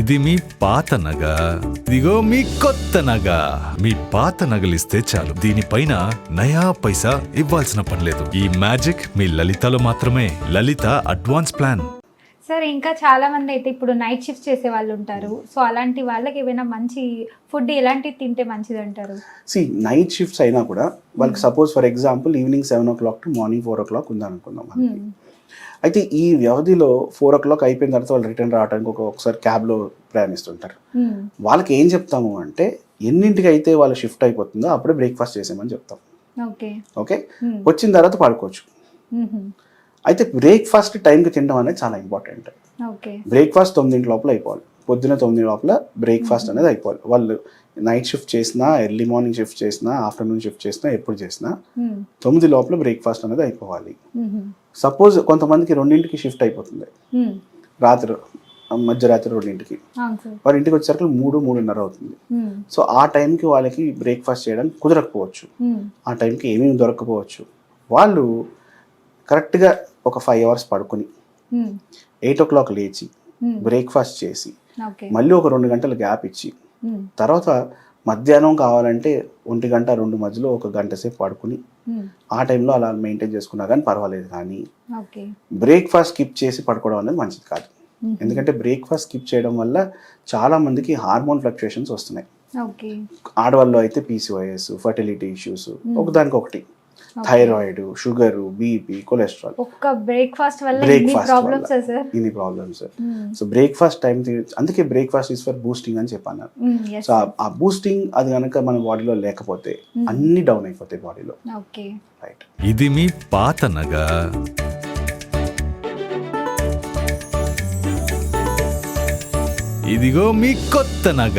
ఇది మీ పాత నగ. ఇదిగో మీ కొత్త నగ. మీ పాత నగలిస్తే చాలు. దీనిపైన నయా పైసా ఇవ్వాల్సిన పనిలేదు ఈ మ్యాజిక్ మీ లలితలో మాత్రమే. Lalitha advance plan. సార్ ఇంకా చాలా మంది అయితే ఇప్పుడు నైట్ షిఫ్ట్ చేసే వాళ్ళు ఉంటారు. సో అలాంటి వాళ్ళకి ఏమైనా మంచి ఫుడ్ ఎలాంటివి తింటే మంచిది అంటారు సి నైట్ షిఫ్ట్స్ అయినా కూడా వాళ్ళకి suppose for example evening seven o'clock to morning four o'clock ఉందనుకుందాం మనకి. అయితే ఈ వ్యవధిలో ఫోర్ ఓ క్లాక్ అయిపోయిన తర్వాత వాళ్ళు రిటర్న్ రావడానికి ఒక ఒకసారి క్యాబ్లో ప్రయాణిస్తుంటారు. వాళ్ళకి ఏం చెప్తాము అంటే ఎన్నింటికి అయితే వాళ్ళు షిఫ్ట్ అయిపోతుందో అప్పుడే బ్రేక్ఫాస్ట్ చేసేయమని చెప్తాం. ఓకే. వచ్చిన తర్వాత పడుకోవచ్చు. అయితే బ్రేక్ఫాస్ట్ టైంకి తినడం అనేది చాలా ఇంపార్టెంట్. ఓకే. బ్రేక్ఫాస్ట్ తొమ్మిదింటి లోపల అయిపోవాలి. పొద్దున తొమ్మిది లోపల బ్రేక్ఫాస్ట్ అనేది అయిపోవాలి వాళ్ళు నైట్ షిఫ్ట్ చేసినా ఎర్లీ మార్నింగ్ షిఫ్ట్ చేసినా ఆఫ్టర్నూన్ షిఫ్ట్ చేసినా ఎప్పుడు చేసినా Hmm. తొమ్మిది లోపల బ్రేక్ఫాస్ట్ అనేది అయిపోవాలి. సపోజ్ కొంతమందికి రెండింటికి షిఫ్ట్ అయిపోతుంది Hmm. రాత్రి మధ్యరాత్రి రెండింటికి వారి ఇంటికి వచ్చేసరికి మూడు మూడున్నర అవుతుంది Hmm. సో ఆ టైంకి వాళ్ళకి బ్రేక్ఫాస్ట్ చేయడానికి కుదరకపోవచ్చు Hmm. ఆ టైంకి ఏమేమి దొరకకపోవచ్చు వాళ్ళు కరెక్ట్గా ఒక ఫైవ్ అవర్స్ పడుకొని Hmm. ఎయిట్ ఓ క్లాక్ లేచి Hmm. బ్రేక్ఫాస్ట్ చేసి మళ్ళీ ఒక రెండు గంటలు గ్యాప్ ఇచ్చి. తర్వాత మధ్యాహ్నం కావాలంటే ఒంటి గంట రెండు మధ్యలో ఒక గంట సేపు పడుకుని. ఆ టైంలో అలా మెయింటైన్ చేసుకున్నా కానీ పర్వాలేదు కానీ బ్రేక్ఫాస్ట్ స్కిప్ చేసి పడుకోవడం అనేది మంచిది కాదు. ఎందుకంటే బ్రేక్ఫాస్ట్ స్కిప్ చేయడం వల్ల చాలా మందికి హార్మోన్ ఫ్లక్చుయేషన్స్ వస్తున్నాయి. ఆడవాళ్ళు అయితే పీసీఓఎస్ ఫర్టిలిటీ ఇష్యూస్ ఒకదానికి ఒకటి థైరాయిడ్ షుగర్ బీపీ కొలెస్ట్రాల్ ఒక్క బ్రేక్ఫాస్ట్ వల్ల ఇన్ని బ్రేక్ఫాస్ట్ ఇన్ని ప్రాబ్లమ్స్ సో బ్రేక్ఫాస్ట్ టైం అందుకే బ్రేక్ఫాస్ట్ ఇస్ ఫర్ బూస్టింగ్ అని చెప్పాను సో ఆ- ఆ బూస్టింగ్ అది కనుక మన బాడీలో లేకపోతే అన్ని డౌన్ అయిపోతాయి బాడీలో ఓకే రైట్ ఇది మీ పాత నగ. ఇదిగో మీ కొత్త నగ.